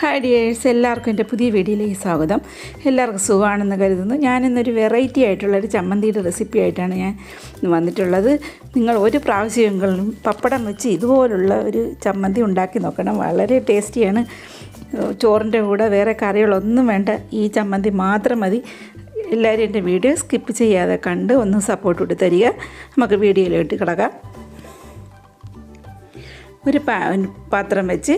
Hi dears എല്ലാവർക്കും എന്റെ പുതിയ വീഡിയോയിലേക്ക് സ്വാഗതം. എല്ലാവർക്കും സുഖമാണെന്ന് കരുതുന്നു. ഞാനിന്നൊരു വെറൈറ്റി ആയിട്ടുള്ള ഒരു ചമ്മന്തിയുടെ റെസിപ്പി ആയിട്ടാണ് ഞാൻ വന്നിട്ടുള്ളത്. നിങ്ങൾ ഒരു പ്രാവശ്യമെങ്കിലും പപ്പടം വെച്ച് ഇതുപോലുള്ള ഒരു ചമ്മന്തി ഉണ്ടാക്കി നോക്കണം. വളരെ ടേസ്റ്റിയാണ്. ചോറിന്റെ കൂടെ വേറെ കറികളൊന്നും വേണ്ട. ഈ ചമ്മന്തി മാത്രം മതി. എല്ലാവരും എന്റെ വീഡിയോ സ്കിപ്പ് ചെയ്യാതെ കണ്ട് ഒന്ന് സപ്പോർട്ട് കൊടുത്ത് തരിക. നമുക്ക് വീഡിയോയിലോട്ട് കിടക്കാം. ഒരു പാത്രം വെച്ച്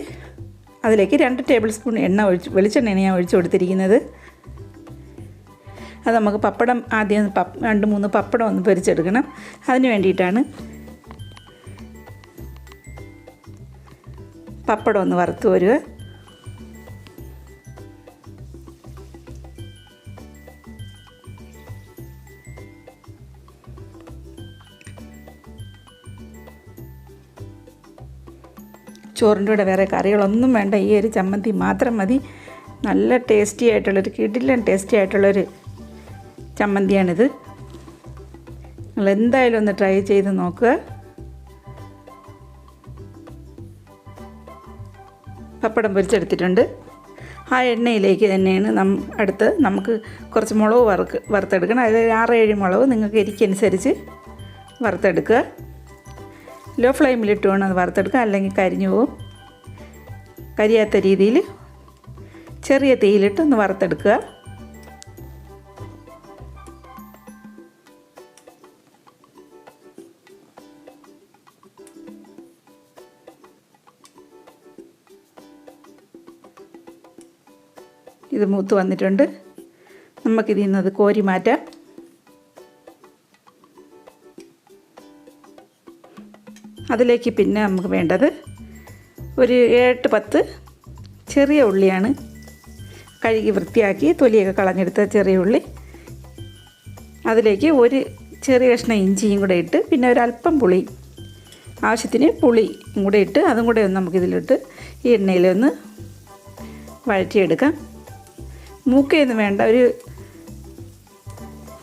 അതിലേക്ക് രണ്ട് ടേബിൾ സ്പൂൺ എണ്ണ ഒഴിച്ച് വെളിച്ചെണ്ണയാണ് ഞാൻ ഒഴിച്ചു കൊടുത്തിരിക്കുന്നത്. അത് നമുക്ക് പപ്പടം ആദ്യം പപ്പ് രണ്ട് മൂന്ന് പപ്പടം ഒന്ന് പൊരിച്ചെടുക്കണം. അതിന് വേണ്ടിയിട്ടാണ് പപ്പടം ഒന്ന് വറുത്ത് വരിക ചോറിന്റെ കൂടെ വേറെ കറികളൊന്നും വേണ്ട. ഈ ഒരു ചമ്മന്തി മാത്രം മതി. നല്ല ടേസ്റ്റി ആയിട്ടുള്ളൊരു കിടിലൻ ടേസ്റ്റി ആയിട്ടുള്ളൊരു ചമ്മന്തിയാണിത്. നിങ്ങൾ എന്തായാലും ഒന്ന് ട്രൈ ചെയ്ത് നോക്കുക. പപ്പടം പൊരിച്ചെടുത്തിട്ടുണ്ട്. ആ എണ്ണയിലേക്ക് തന്നെയാണ് നം അടുത്ത് നമുക്ക് കുറച്ച് മുളക് വറുക്ക് വറുത്തെടുക്കണം. അതായത് ആറ് ഏഴ് മുളക് നിങ്ങൾക്ക് എരിക്കനുസരിച്ച് വറുത്തെടുക്കുക. ലോ ഫ്ലെയിമിലിട്ട് വേണം അത് വറുത്തെടുക്കുക അല്ലെങ്കിൽ കരിഞ്ഞു പോവും. കരിയാത്ത രീതിയിൽ ചെറിയ തീയിലിട്ട് ഒന്ന് വറുത്തെടുക്കുക. ഇത് മൂത്ത് വന്നിട്ടുണ്ട്. നമുക്കിതിൽ നിന്നത് കോരി മാറ്റാം. അതിലേക്ക് പിന്നെ നമുക്ക് വേണ്ടത് ഒരു എട്ട് പത്ത് ചെറിയ ഉള്ളിയാണ് കഴുകി വൃത്തിയാക്കി തൊലിയൊക്കെ കളഞ്ഞെടുത്ത ചെറിയ ഉള്ളി. അതിലേക്ക് ഒരു ചെറിയ കഷ്ണം ഇഞ്ചിയും കൂടെ ഇട്ട് പിന്നെ ഒരല്പം പുളി. ആവശ്യത്തിന് പുളി കൂടെ ഇട്ട് അതും കൂടെ ഒന്ന് നമുക്കിതിലിട്ട് ഈ എണ്ണയിലൊന്ന് വഴറ്റിയെടുക്കാം. മൂക്കയൊന്നും വേണ്ട ഒരു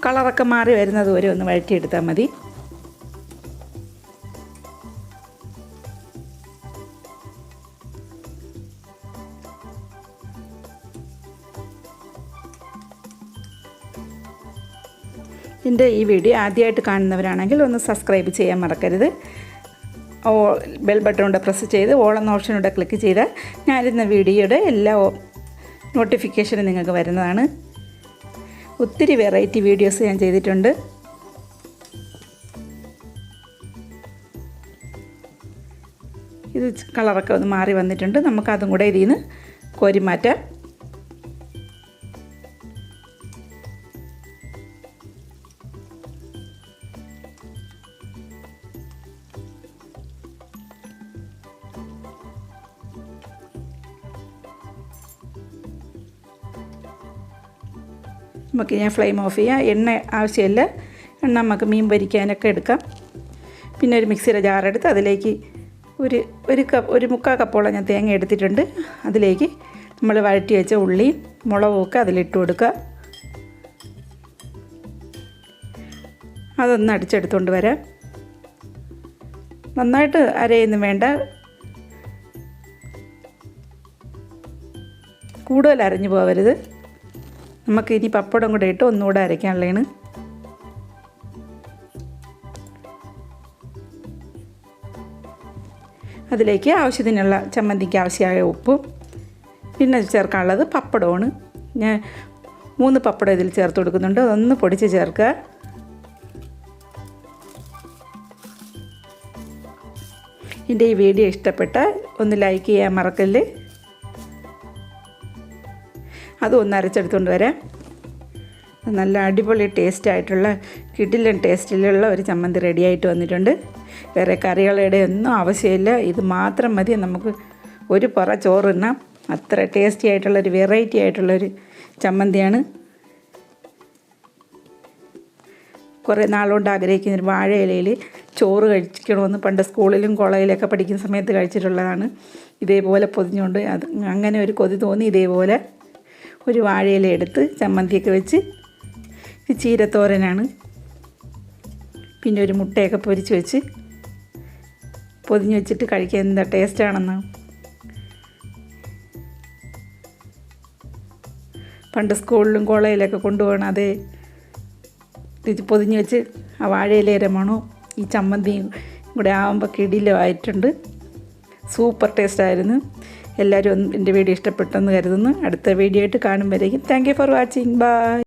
കളറൊക്കെ മാറി വരുന്നത് വരെ ഒന്ന് വഴറ്റിയെടുത്താൽ മതി. എന്റെ ഈ വീഡിയോ ആദ്യമായിട്ട് കാണുന്നവരാണെങ്കിൽ ഒന്ന് സബ്സ്ക്രൈബ് ചെയ്യാൻ മറക്കരുത്. ഓ ബെൽ ബട്ടണൂടെ പ്രസ് ചെയ്ത് ഓൾ എന്ന ഓപ്ഷനൂടെ ക്ലിക്ക് ചെയ്താൽ ഞാനിരുന്ന വീഡിയോയുടെ എല്ലാ നോട്ടിഫിക്കേഷനും നിങ്ങൾക്ക് വരുന്നതാണ്. ഒത്തിരി വെറൈറ്റി വീഡിയോസ് ഞാൻ ചെയ്തിട്ടുണ്ട്. ഇത് കളറൊക്കെ ഒന്ന് മാറി വന്നിട്ടുണ്ട്. നമുക്കതും കൂടെ ഇതിൽ നിന്ന് കോരി മാറ്റാം. നമുക്ക് ഞാൻ ഫ്ലെയിം ഓഫ് ചെയ്യാം. എണ്ണ ആവശ്യമില്ല. എണ്ണ നമുക്ക് മീൻ പൊരിക്കാനൊക്കെ എടുക്കാം. പിന്നെ ഒരു മിക്സിയുടെ ജാറെടുത്ത് അതിലേക്ക് ഒരു ഒരു കപ്പ് ഒരു മുക്കാൽ കപ്പോളം ഞാൻ തേങ്ങ എടുത്തിട്ടുണ്ട്. അതിലേക്ക് നമ്മൾ വഴറ്റി വെച്ച ഉള്ളിയും മുളകും അതിലിട്ട് കൊടുക്കുക. അതൊന്ന് അടിച്ചെടുത്തുകൊണ്ട് വരാം. നന്നായിട്ട് അരയൊന്നും വേണ്ട. കൂടുതൽ അരഞ്ഞു പോകരുത് നമുക്ക് ഇനി പപ്പടം കൂടെ ഇട്ട് ഒന്നുകൂടെ അരയ്ക്കാനുള്ളതാണ്. അതിലേക്ക് ആവശ്യത്തിനുള്ള ചമ്മന്തിക്ക് ആവശ്യമായ ഉപ്പും പിന്നെ ചേർക്കാനുള്ളത് പപ്പടമാണ് ഞാൻ മൂന്ന് പപ്പടം ഇതിൽ ചേർത്ത് കൊടുക്കുന്നുണ്ട്. അതൊന്ന് പൊടിച്ച് ചേർക്കുക. എന്റെ ഈ വീഡിയോ ഇഷ്ടപ്പെട്ട ഒന്ന് ലൈക്ക് ചെയ്യാൻ മറക്കല്ലേ. അതും ഒന്ന് അരച്ചെടുത്തുകൊണ്ട് വരാം. നല്ല അടിപൊളി ടേസ്റ്റ് ആയിട്ടുള്ള കിടിലൻ ടേസ്റ്റിലുള്ള ഒരു ചമ്മന്തി റെഡിയായിട്ട് വന്നിട്ടുണ്ട്. വേറെ കറികളുടെ ഒന്നും ആവശ്യമില്ല. ഇത് മാത്രം മതി. നമുക്ക് ഒരു പുറ ചോറ് തിന്നാം. അത്ര ടേസ്റ്റി ആയിട്ടുള്ളൊരു വെറൈറ്റി ആയിട്ടുള്ളൊരു ചമ്മന്തിയാണ്. കുറേ നാളുകൊണ്ട് ആഗ്രഹിക്കുന്ന ഒരു വാഴയിലയിൽ ചോറ് കഴിക്കണമെന്ന് പണ്ട് സ്കൂളിലും കോളേജിലൊക്കെ പഠിക്കുന്ന സമയത്ത് കഴിച്ചിട്ടുള്ളതാണ്. ഇതേപോലെ പൊതിഞ്ഞുകൊണ്ട് അത് അങ്ങനെ ഒരു കൊതി തോന്നി. ഇതേപോലെ ഒരു വാഴയില എടുത്ത് ചമ്മന്തിയൊക്കെ വെച്ച് ചീരത്തോരനാണ്. പിന്നെ ഒരു മുട്ടയൊക്കെ പൊരിച്ച് വെച്ച് പൊതിഞ്ഞ് വെച്ചിട്ട് കഴിക്കാൻ എന്താ ടേസ്റ്റാണെന്ന് പണ്ട് സ്കൂളിലും കോളേജിലൊക്കെ കൊണ്ടുപോകണം അതേ ഇത് പൊതിഞ്ഞ് വെച്ച് ആ വാഴയിലേരമാണോ ഈ ചമ്മന്തിയും കൂടെ ആകുമ്പോൾ കിടിലമായിട്ടുണ്ട്. സൂപ്പർ ടേസ്റ്റായിരുന്നു. എല്ലാവരും എന്റെ വീഡിയോ ഇഷ്ടപ്പെട്ടെന്ന് കരുതുന്നു. അടുത്ത വീഡിയോ ആയിട്ട് കാണുമ്പോഴേക്കും thank you for watching bye